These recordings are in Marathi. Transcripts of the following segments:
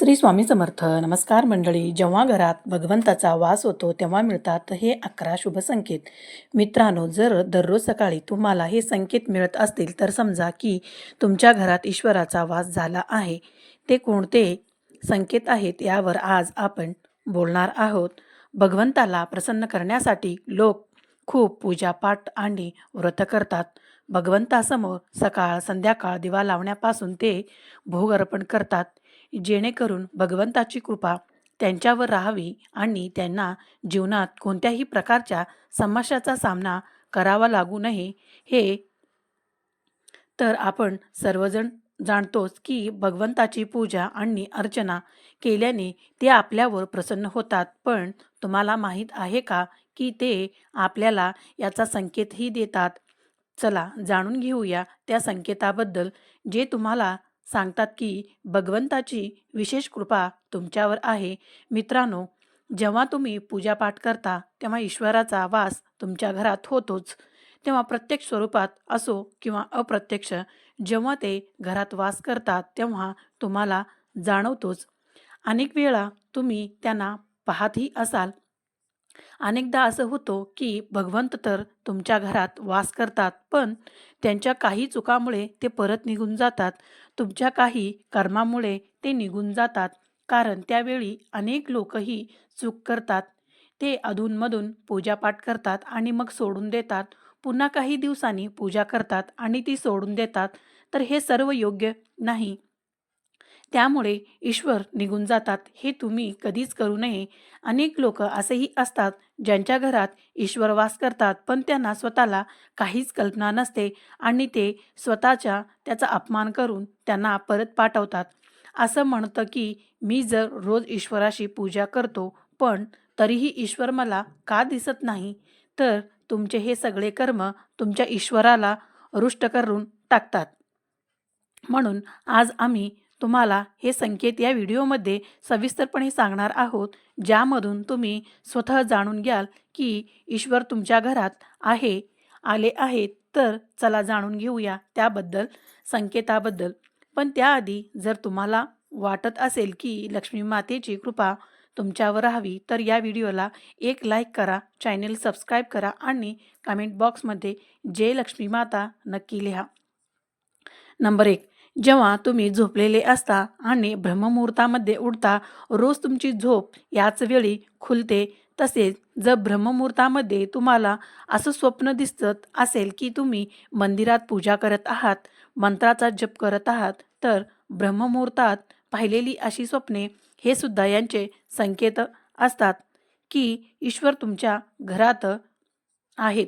श्री स्वामी समर्थ. नमस्कार मंडळी. जेव्हा घरात भगवंताचा वास होतो तेव्हा मिळतात हे अकरा शुभ संकेत. मित्रांनो जर दररोज सकाळी तुम्हाला हे संकेत मिळत असतील तर समजा की तुमच्या घरात ईश्वराचा वास झाला आहे ते कोणते संकेत आहेत यावर आज आपण बोलणार आहोत. भगवंताला प्रसन्न करण्यासाठी लोक खूप पूजापाठ आणि व्रत करतात. भगवंतासमोर सकाळ संध्याकाळ दिवा लावण्यापासून ते भोग अर्पण करतात. जेणेकरून भगवंताची कृपा त्यांच्यावर राहावी आणि त्यांना जीवनात कोणत्याही प्रकारच्या समस्याचा सामना करावा लागू नये. हे तर आपण सर्वजण जाणतोच की भगवंताची पूजा आणि अर्चना केल्याने ते आपल्यावर प्रसन्न होतात. पण तुम्हाला माहीत आहे का की ते आपल्याला याचा संकेतही देतात? चला जाणून घेऊया त्या संकेताबद्दल जे तुम्हाला सांगतात की भगवंताची विशेष कृपा तुमच्यावर आहे. मित्रांनो जेव्हा तुम्ही पूजापाठ करता तेव्हा ईश्वराचा वास तुमच्या घरात होतोच. तेव्हा प्रत्यक्ष स्वरूपात असो किंवा अप्रत्यक्ष जेव्हा ते घरात वास करतात तेव्हा तुम्हाला जाणवतोच. अनेक वेळा तुम्ही त्यांना पाहतही असाल. अनेकदा असं होतो की भगवंत तर तुमच्या घरात वास करतात पण त्यांच्या काही चुकामुळे ते परत निघून जातात. तुमच्या काही कर्मामुळे ते निघून जातात. कारण त्यावेळी अनेक लोकही चूक करतात. ते अधूनमधून पूजापाठ करतात आणि मग सोडून देतात. पुन्हा काही दिवसांनी पूजा करतात आणि ती सोडून देतात. तर हे सर्व योग्य नाही. त्यामुळे ईश्वर निघून जातात हे तुम्ही कधीच करू नये. अनेक लोक असेही असतात ज्यांच्या घरात ईश्वर वास करतात पण त्यांना स्वतःला काहीच कल्पना नसते आणि ते स्वतःच्या त्याचा अपमान करून त्यांना परत पाठवतात. असं म्हणतं की मी जर रोज ईश्वराशी पूजा करतो पण तरीही ईश्वर मला का दिसत नाही? तर तुमचे हे सगळे कर्म तुमच्या ईश्वराला रुष्ट करून टाकतात. म्हणून आज आम्ही तुम्हाला हे संकेत या व्हिडिओमध्ये सविस्तरपणे सांगणार आहोत ज्यामधून तुम्ही स्वतः जाणून घ्याल की ईश्वर तुमच्या घरात आहे आले आहेत तर चला जाणून घेऊया त्याबद्दल संकेताबद्दल. पण त्याआधी जर तुम्हाला वाटत असेल की लक्ष्मी मातेची कृपा तुमच्यावर हवी तर या व्हिडिओला एक लाईक करा चॅनेल सबस्क्राईब करा आणि कमेंट बॉक्समध्ये जय लक्ष्मी माता नक्की लिहा. नंबर एक जेव्हा तुम्ही झोपलेले असता आणि ब्रह्ममुहूर्तामध्ये उठता रोज तुमची झोप याच वेळी खुलते. तसेच जर ब्रह्ममुहूर्तामध्ये तुम्हाला असं स्वप्न दिसत असेल की तुम्ही मंदिरात पूजा करत आहात मंत्राचा जप करत आहात तर ब्रह्ममुहूर्तात पाहिलेली अशी स्वप्ने हे सुद्धा यांचे संकेत असतात की ईश्वर तुमच्या घरात आहेत.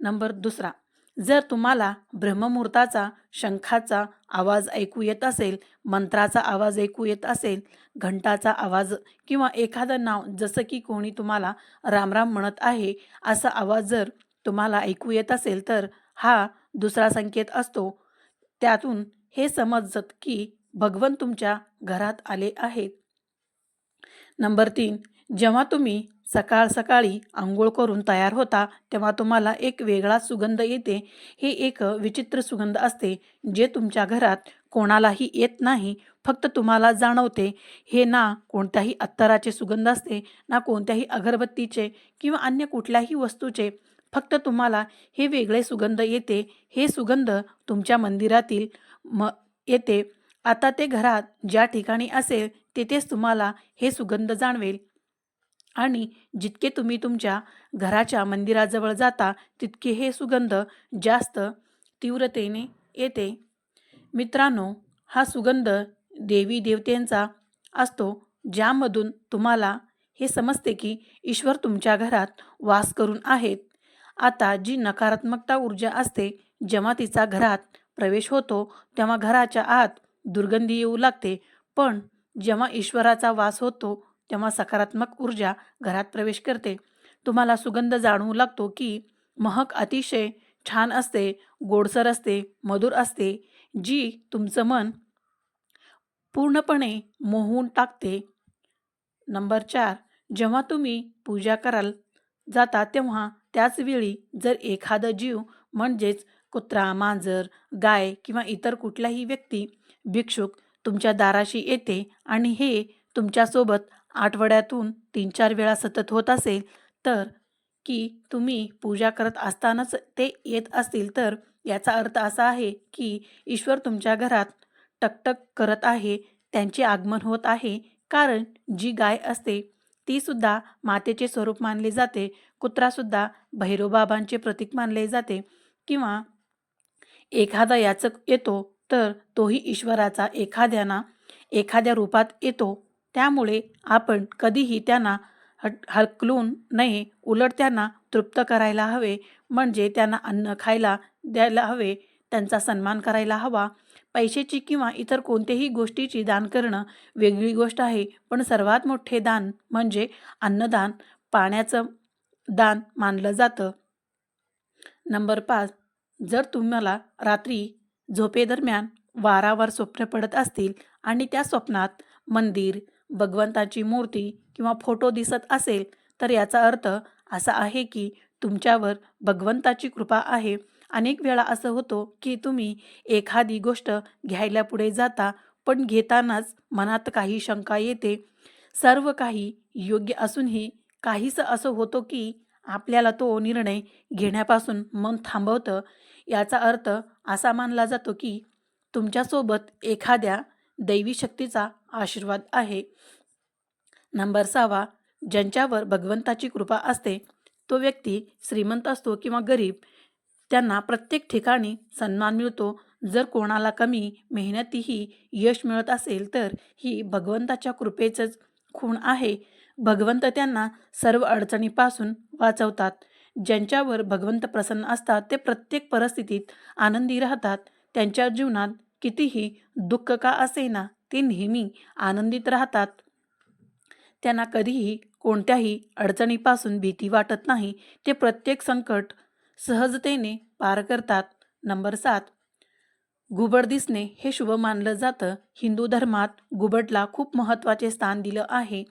नंबर दुसरा. जर तुम्हाला ब्रह्ममुहूर्ताचा शंखाचा आवाज ऐकू येत असेल मंत्राचा आवाज ऐकू येत असेल घंटाचा आवाज किंवा एखादं नाव जसं की कोणी तुम्हाला रामराम म्हणत आहे असा आवाज जर तुम्हाला ऐकू येत असेल तर हा दुसरा संकेत असतो. त्यातून हे समजत की भगवंत तुमच्या घरात आले आहेत. नंबर तीन जेव्हा तुम्ही सकाळ सकाळी आंघोळ करून तयार होता तेव्हा तुम्हाला एक वेगळा सुगंध येते. हे एक विचित्र सुगंध असते जे तुमच्या घरात कोणालाही येत नाही फक्त तुम्हाला जाणवते. हे ना कोणत्याही अत्तराचे सुगंध असते ना कोणत्याही अगरबत्तीचे किंवा अन्य कुठल्याही वस्तूचे. फक्त तुम्हाला हे वेगळे सुगंध येते. हे सुगंध तुमच्या मंदिरातील म येते. आता ते घरात ज्या ठिकाणी असेल तेथेच तुम्हाला हे सुगंध जाणवेल. आणि जितके तुम्ही तुमच्या घराच्या मंदिराजवळ जाता तितके हे सुगंध जास्त तीव्रतेने येते. मित्रांनो हा सुगंध देवी देवतेंचा असतो ज्यामधून तुम्हाला हे समजते की ईश्वर तुमच्या घरात वास करून आहेत. आता जी नकारात्मकता ऊर्जा असते जेव्हा तिचा घरात प्रवेश होतो तेव्हा घराच्या आत दुर्गंधी येऊ लागते. पण जेव्हा ईश्वराचा वास होतो तेव्हा सकारात्मक ऊर्जा घरात प्रवेश करते. तुम्हाला सुगंध जाणवू लागतो की महक अतिशय छान असते गोडसर असते मधुर असते जी तुमचं मन पूर्णपणे मोहून टाकते. नंबर चार जेव्हा तुम्ही पूजा कराल जाता तेव्हा त्याच वेळी जर एखादं जीव म्हणजेच कुत्रा मांजर गाय किंवा इतर कुठलाही व्यक्ती भिक्षुक तुमच्या दाराशी येते आणि हे तुमच्यासोबत आठवड्यातून तीन चार वेळा सतत होत असेल तर की तुम्ही पूजा करत असतानाच ते येत असतील तर याचा अर्थ असा आहे की ईश्वर तुमच्या घरात टकटक करत आहे त्यांचे आगमन होत आहे कारण जी गाय असते तीसुद्धा मातेचे स्वरूप मानले जाते कुत्रासुद्धा भैरोबाबांचे प्रतीक मानले जाते किंवा एखादा याचक येतो तर तोही ईश्वराचा एखाद्याना एखाद्या रूपात येतो त्यामुळे आपण कधीही त्यांना हट हकलून नये उलट त्यांना तृप्त करायला हवे. म्हणजे त्यांना अन्न खायला द्यायला हवे त्यांचा सन्मान करायला हवा. पैशाची किंवा इतर कोणत्याही गोष्टीची दान करणं वेगळी गोष्ट आहे. पण सर्वात मोठे दान म्हणजे अन्नदान. पाण्याचं दान मानलं जातं. नंबर पाच. जर तुम्हाला रात्री झोपेदरम्यान वारावर स्वप्न पडत असतील आणि त्या स्वप्नात मंदिर भगवंताची मूर्ती किंवा फोटो दिसत असेल तर याचा अर्थ असा आहे की तुमच्यावर भगवंताची कृपा आहे. अनेक वेळा असं होतो की तुम्ही एखादी गोष्ट घ्यायला पुढे जाता पण घेतानाच मनात काही शंका येते. सर्व काही योग्य असूनही काहीसं असं होतं की आपल्याला तो निर्णय घेण्यापासून मन थांबवतं. याचा अर्थ असा मानला जातो की तुमच्यासोबत एखाद्या दैवी शक्तीचा आशीर्वाद आहे. नंबर सहावा ज्यांच्यावर भगवंताची कृपा असते तो व्यक्ती श्रीमंत असतो किंवा गरीब त्यांना प्रत्येक ठिकाणी सन्मान मिळतो. जर कोणाला कमी मेहनतीही यश मिळत असेल तर ही भगवंताच्या कृपेचंच खूण आहे. भगवंत त्यांना सर्व अडचणीपासून वाचवतात. ज्यांच्यावर भगवंत प्रसन्न असतात ते प्रत्येक परिस्थितीत आनंदी राहतात. त्यांच्या जीवनात कितीही दुःख का असेना ते नेहमी आनंदित राहतात. त्यांना कधीही कोणत्याही अडचणीपासून भीती वाटत नाही ते प्रत्येक संकट सहजतेने पार करतात. नंबर सात घुबड दिसणे हे शुभ मानलं जातं. हिंदू धर्मात घुबडला खूप महत्त्वाचे स्थान दिलं आहे.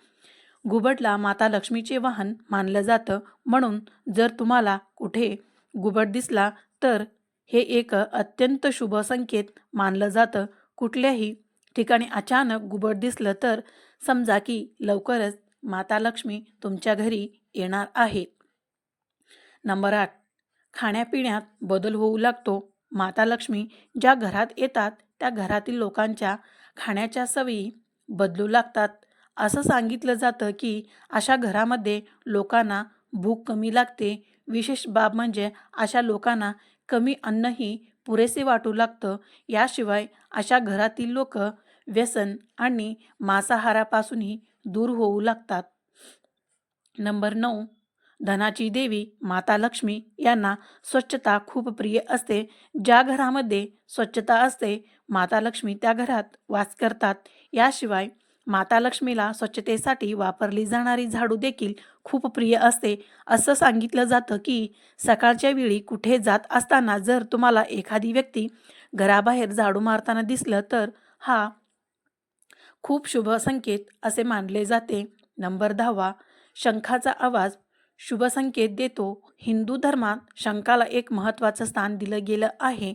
घुबडला माता लक्ष्मीचे वाहन मानलं जातं. म्हणून जर तुम्हाला कुठे घुबड दिसला तर हे एक अत्यंत शुभ संकेत मानलं जातं. कुठल्याही ठिकाणी अचानक गुबड दिसलं तर समजा की लवकरच माता लक्ष्मी तुमच्या घरी येणार आहे. नंबर आठ. खाण्यापिण्यात बदल होऊ लागतो. माता लक्ष्मी ज्या घरात येतात त्या घरातील लोकांच्या खाण्याच्या सवयी बदलू लागतात. असं सांगितलं जातं की अशा घरामध्ये लोकांना भूक कमी लागते विशेष बाब म्हणजे अशा लोकांना कमी अन्नही पुरेसे वाटू लागतं. याशिवाय अशा घरातील लोक व्यसन आणि मांसाहारापासूनही दूर होऊ लागतात. नंबर नऊ धनाची देवी माता लक्ष्मी यांना स्वच्छता खूप प्रिय असते. ज्या घरामध्ये स्वच्छता असते माता लक्ष्मी त्या घरात वास करतात. याशिवाय माता लक्ष्मीला स्वच्छतेसाठी वापरली जाणारी झाडू देखील खूप प्रिय असते. असं सांगितलं जातं की सकाळच्या वेळी कुठे जात असताना जर तुम्हाला एखादी व्यक्ती घराबाहेर झाडू मारताना दिसलं तर हा खूप शुभ संकेत असे मानले जाते. नंबर दहावा शंखाचा आवाज शुभ संकेत देतो. हिंदू धर्मात शंखाला एक महत्त्वाचं स्थान दिलं गेलं आहे.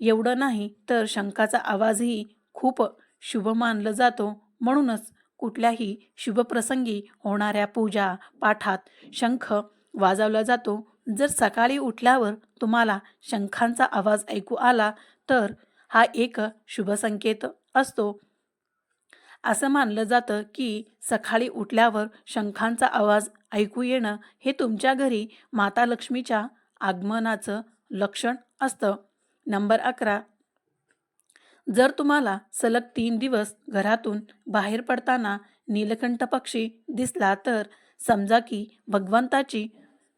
एवढं नाही तर शंखाचा आवाजही खूप शुभ मानलं जातो. म्हणूनच कुठल्याही शुभप्रसंगी होणाऱ्या पूजा पाठात शंख वाजवला जातो. जर सकाळी उठल्यावर तुम्हाला शंखांचा आवाज ऐकू आला तर हा एक शुभ संकेत असतो. असं मानलं जातं की सकाळी उठल्यावर शंखांचा आवाज ऐकू येणं हे तुमच्या घरी माता लक्ष्मीच्या आगमनाचं लक्षण असतं. नंबर अकरा जर तुम्हाला सलग तीन दिवस घरातून बाहेर पडताना नीलकंठ पक्षी दिसला तर समजा की भगवंताची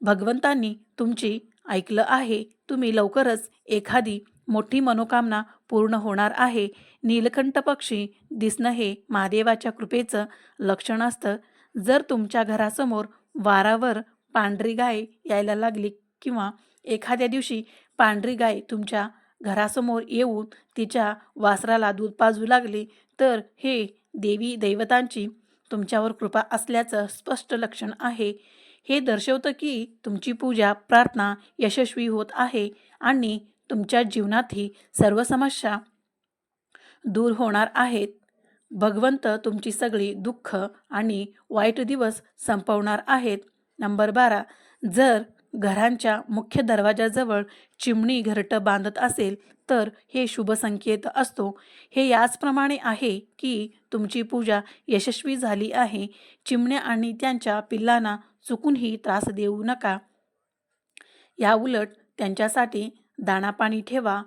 भगवंतांनी तुमची ऐकलं आहे तुम्ही लवकरच एखादी मोठी मनोकामना पूर्ण होणार आहे. नीलकंठ पक्षी दिसणं हे महादेवाच्या कृपेचं लक्षण असतं. जर तुमच्या घरासमोर वारावर पांढरी गाय यायला लागली किंवा एखाद्या दिवशी पांढरी गाय तुमच्या घरासमोर येऊन तिच्या वासराला दूध पाजू लागली तर हे देवी दैवतांची तुमच्यावर कृपा असल्याचं स्पष्ट लक्षण आहे. हे दर्शवतं की तुमची पूजा प्रार्थना यशस्वी होत आहे आणि तुमच्या जीवनातही सर्व समस्या दूर होणार आहेत. भगवंत तुमची सगळी दुःख आणि वाईट दिवस संपवणार आहेत. नंबर बारा. जर घरांच्या मुख्य दरवाजाजवळ चिमणी घरटं बांधत असेल तर हे शुभ संकेत असतो. हे याचप्रमाणे आहे की तुमची पूजा यशस्वी झाली आहे. चिमण्या आणि त्यांच्या पिल्लांना चुकूनही त्रास देऊ नका. याउलट त्यांच्यासाठी दाणापाणी ठेवा.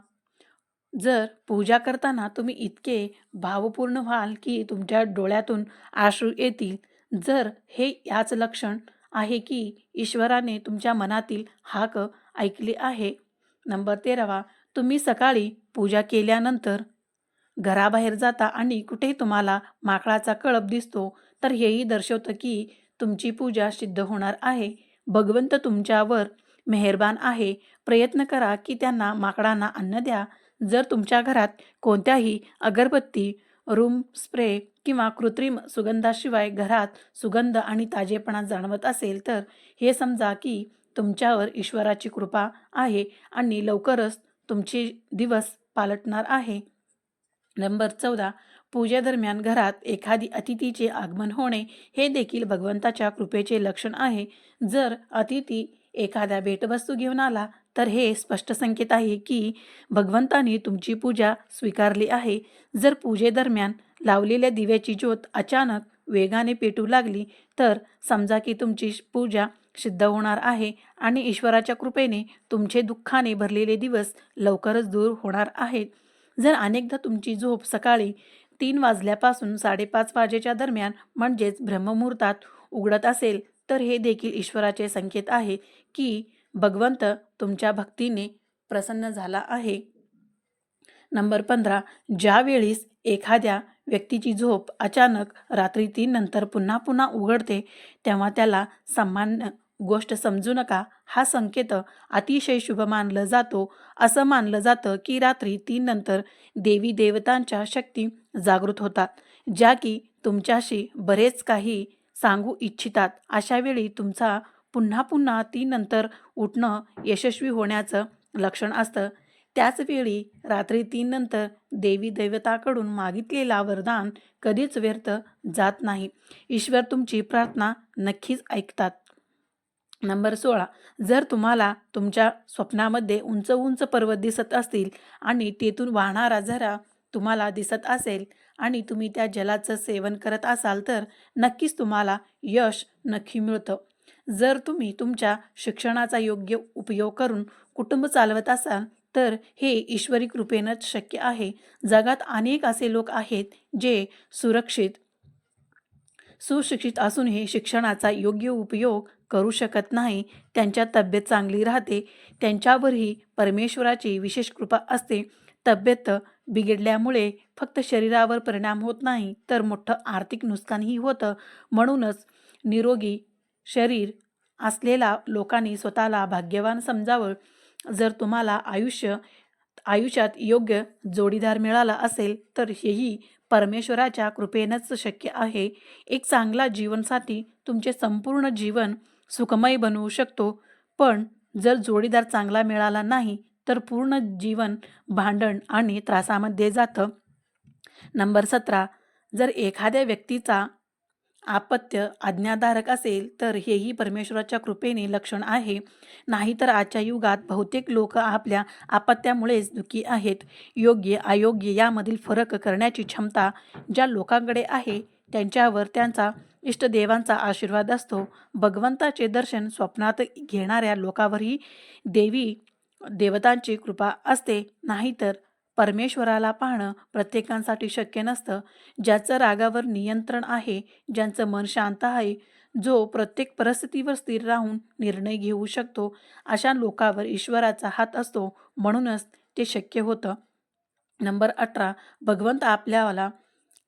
जर पूजा करताना तुम्ही इतके भावपूर्ण व्हाल की तुमच्या डोळ्यातून आश्रू येतील जर हे याच लक्षण आहे की ईश्वराने तुमच्या मनातील हाक ऐकली आहे. नंबर तेरावा तुम्ही सकाळी पूजा केल्यानंतर घराबाहेर जाता आणि कुठे तुम्हाला माकडाचा कळप दिसतो तर हेही दर्शवतं की तुमची पूजा सिद्ध होणार आहे. भगवंत तुमच्यावर मेहरबान आहे. प्रयत्न करा की त्यांना माकडांना अन्न द्या. जर तुमच्या घरात कोणत्याही अगरबत्ती रूम स्प्रे किंवा कृत्रिम सुगंधाशिवाय घरात सुगंध आणि ताजेपणा जाणवत असेल तर हे समजा की तुमच्यावर ईश्वराची कृपा आहे आणि लवकरच तुमचे दिवस पालटणार आहे. नंबर चौदा. पूजेदरम्यान घरात एखादी अतिथीचे आगमन होणे हे देखील भगवंताच्या कृपेचे लक्षण आहे. जर अतिथी एखाद्या भेटवस्तू घेऊन आला तर हे स्पष्ट संकेत आहे की भगवंताने तुमची पूजा स्वीकारली आहे. जर पूजेदरम्यान लावलेल्या दिव्याची ज्योत अचानक वेगाने पेटू लागली तर समजा की तुमची पूजा सिद्ध होणार आहे आणि ईश्वराच्या कृपेने तुमचे दुःखाने भरलेले दिवस लवकरच दूर होणार आहेत. जर अनेकदा तुमची झोप सकाळी तीन वाजल्यापासून साडेपाच वाजेच्या दरम्यान म्हणजेच ब्रह्ममुहूर्तात उघडत असेल तर हे देखील ईश्वराचे संकेत आहे की भगवंत तुमच्या भक्तीने प्रसन्न झाला आहे. नंबर पंधरा. ज्यावेळीस एखाद्या व्यक्तीची झोप अचानक रात्री तीन नंतर पुन्हा पुन्हा उघडते तेव्हा त्याला सामान्य गोष्ट समजू नका. हा संकेत अतिशय शुभ मानलं जातो. असं मानलं जातं की रात्री तीन नंतर देवी देवतांच्या शक्ती जागृत होतात ज्या की तुमच्याशी बरेच काही सांगू इच्छितात. अशावेळी तुमचा पुन्हा पुन्हा तीन नंतर उठणं यशस्वी होण्याचं लक्षण असतं. त्याच वेळी रात्री तीन नंतर देवी दैवताकडून मागितलेला वरदान कधीच व्यर्थ जात नाही. ईश्वर तुमची प्रार्थना नक्कीच ऐकतात. नंबर सोळा. जर तुम्हाला तुमच्या स्वप्नामध्ये उंच उंच पर्वत दिसत असतील आणि तेथून वाहणारा झरा तुम्हाला दिसत असेल आणि तुम्ही त्या जलाचं सेवन करत असाल तर नक्कीच तुम्हाला यश नक्की मिळतं. जर तुम्ही तुमच्या शिक्षणाचा योग्य उपयोग करून कुटुंब चालवत असाल तर हे ईश्वरी कृपेनंच शक्य आहे. जगात अनेक असे लोक आहेत जे सुरक्षित सुशिक्षित असूनही शिक्षणाचा योग्य उपयोग करू शकत नाही. त्यांच्या तब्येत चांगली राहते. त्यांच्यावरही परमेश्वराची विशेष कृपा असते. तब्येत बिघडल्यामुळे फक्त शरीरावर परिणाम होत नाही तर मोठं आर्थिक नुकसानही होतं. म्हणूनच निरोगी शरीर असलेला लोकांनी स्वतःला भाग्यवान समजावं. जर तुम्हाला आयुष्य आयुष्यात योग्य जोडीदार मिळाला असेल तर हेही परमेश्वराच्या कृपेनंच शक्य आहे. एक चांगला जीवनसाथी तुमचे संपूर्ण जीवन सुखमय बनवू शकतो. पण जर जोडीदार चांगला मिळाला नाही तर पूर्ण जीवन भांडण आणि त्रासामध्ये जातं. नंबर सतरा. जर एखाद्या व्यक्तीचा आपत्य आज्ञाधारक असेल तर हेही परमेश्वराच्या कृपेने लक्षण आहे. नाहीतर आजच्या युगात बहुतेक लोक आपल्या आपत्यामुळेच दुःखी आहेत. योग्य अयोग्य यामधील फरक करण्याची क्षमता ज्या लोकांकडे आहे त्यांच्यावर त्यांचा इष्टदेवांचा आशीर्वाद असतो. भगवंताचे दर्शन स्वप्नात घेणाऱ्या लोकांवरही देवी देवतांची कृपा असते. नाहीतर परमेश्वराला पाहणं प्रत्येकांसाठी शक्य नसतं. ज्याचं रागावर नियंत्रण आहे ज्यांचं मन शांत आहे जो प्रत्येक परिस्थितीवर स्थिर राहून निर्णय घेऊ शकतो अशा लोकावर ईश्वराचा हात असतो म्हणूनच ते शक्य होतं. नंबर अठरा भगवंत आपल्याला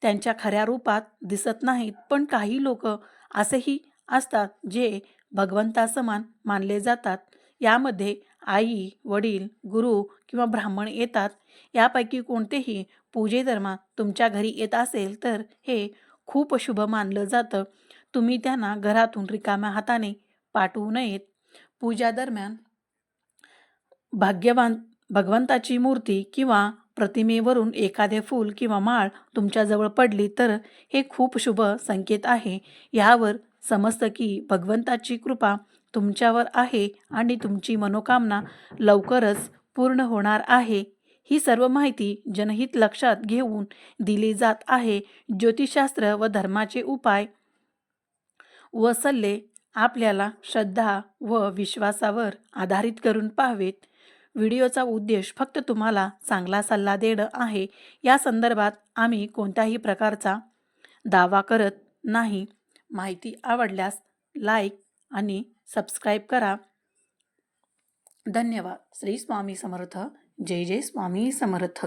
त्यांच्या खऱ्या रूपात दिसत नाहीत पण काही लोक असेही असतात जे भगवंतासमान मानले जातात. यामध्ये आई वडील गुरु किंवा ब्राह्मण येतात यापैकी कोणतेही पूजेदर्मा तुमच्या घरी येत असेल तर हे खूप शुभ मानलं जातं. तुम्ही त्यांना घरातून रिकाम्या हाताने पाठवू नयेत. पूजा दरम्यान भाग्यवान भगवंताची मूर्ती किंवा प्रतिमेवरून एखादे फूल किंवा माळ तुमच्याजवळ पडली तर हे खूप शुभ संकेत आहे. यावर समजतं की भगवंताची कृपा तुमच्यावर आहे आणि तुमची मनोकामना लवकरच पूर्ण होणार आहे. ही सर्व माहिती जनहित लक्षात घेऊन दिली जात आहे. ज्योतिषशास्त्र व धर्माचे उपाय व सल्ले आपल्याला श्रद्धा व विश्वासावर आधारित करून पाहावेत. व्हिडिओचा उद्देश फक्त तुम्हाला चांगला सल्ला देणं आहे. या संदर्भात आम्ही कोणत्याही प्रकारचा दावा करत नाही. माहिती आवडल्यास लाईक आणि सबस्क्राईब करा. धन्यवाद. श्री स्वामी समर्थ. जय जय स्वामी समर्थ.